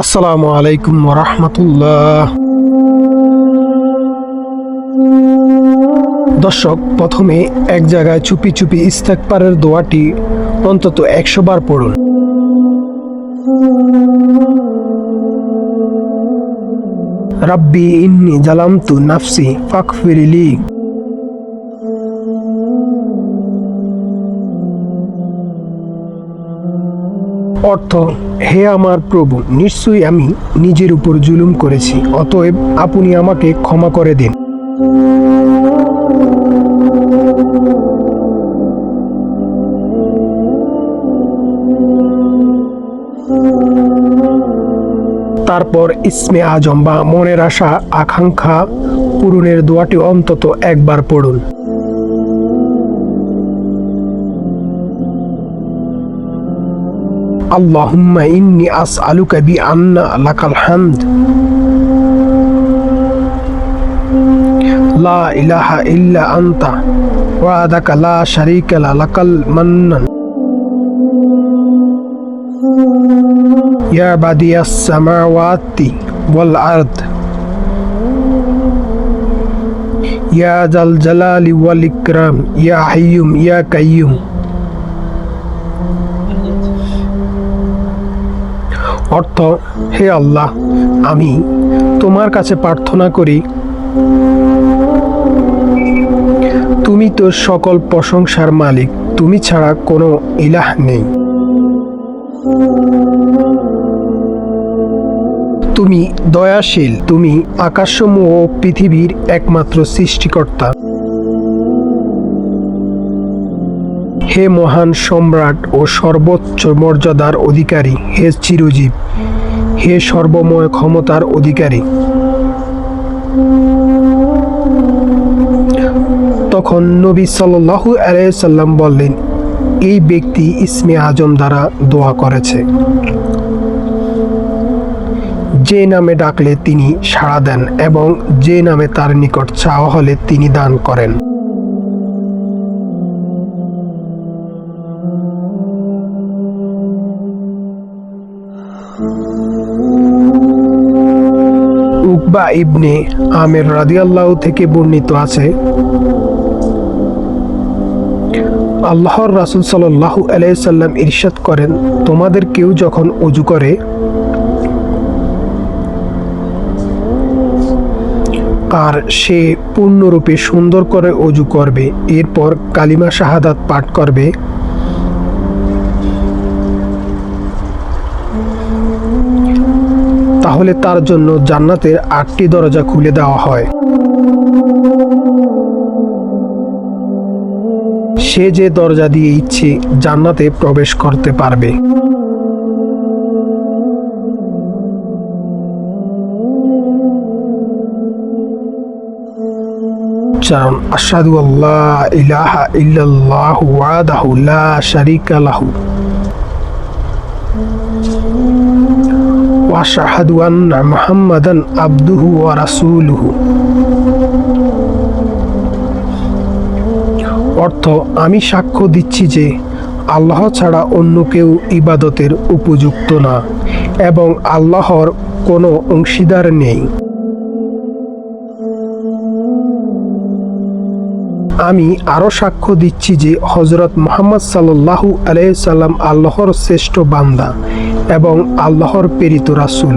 আসসালামু আলাইকুম রহমতুল্লাহ। দর্শক, প্রথমে এক জায়গায় চুপি চুপি ইস্তেকবারের দোয়াটি অন্তত একশো বার পড়ুন। রাব্বি ইন্নি জালামতু নাফসি ফাকফিরিলি অর্থ, হে আমার প্রভু, নিশ্চয়ই আমি নিজের উপর জুলুম করেছি, অতএব আপনি আমাকে ক্ষমা করে দিন। তারপর ইসমে আজম বা মনের আশা, আকাঙ্ক্ষা পূরণের দোয়াটি অন্তত একবার পড়ুন। اللهم إني أسألك بأن لك الحمد. لا إله إلا أنت وحدك لا شريك لك المنن يا بديع السماوات والأرض. يا ذا الجلال والإكرام. يا حيوم يا قيوم. অর্থ, হে আল্লাহ, আমি তোমার কাছে প্রার্থনা করি। তুমি তো সকল প্রশংসার মালিক, তুমি ছাড়া কোনো ইলাহ নেই। তুমি দয়াশীল, তুমি আকাশসমূহ ও পৃথিবীর একমাত্র সৃষ্টিকর্তা। হে মহান সম্রাট ও সর্বোচ্চ মর্যাদার অধিকারী, হে চিরজীব, হে সর্বময় ক্ষমতার অধিকারী। তখন নবী সাল্লাল্লাহু আলাইহি সাল্লাম বললেন, এই ব্যক্তি ইসমে আজম দ্বারা দোয়া করেছে। যে নামে ডাকলে তিনি সাড়া দেন এবং যে নামে তার নিকট চাওয়া হলে তিনি দান করেন। উকবা ইবনে আমের রাদিয়াল্লাহ থেকে বর্ণিত আছে, আল্লাহর রাসুল সাল্লাহ আলাইসাল্লাম ইরশাদ করেন, তোমাদের কেউ যখন অজু করে, আর সে পূর্ণরূপে সুন্দর করে অজু করবে, এরপর কালিমা শাহাদাত পাঠ করবে তাহলে তার জন্য জান্নাতের আটটি দরজা খুলে দেওয়া হয়। সে যে দরজা দিয়ে ইচ্ছে জান্নাতে প্রবেশ করতে পারবে। চারণ আসাদু আল্লাহ ইলাহা ইল্লাল্লাহ ওয়াদাহু লা লাহু। ওয়াশাহাদু আন্না محمدا عبده ورسوله. অর্থ, আমি সাক্ষ্য দিচ্ছি যে আল্লাহ ছাড়া অন্য কেউ ইবাদতের উপযুক্ত না, এবং আল্লাহর কোনো অংশীদার নেই। আমি আরও সাক্ষ্য দিচ্ছি যে হজরত মোহাম্মদ সাল্লাহু আলাইসাল্লাম আল্লাহর শ্রেষ্ঠ বান্দা এবং আল্লাহর প্রেরিত রাসুল।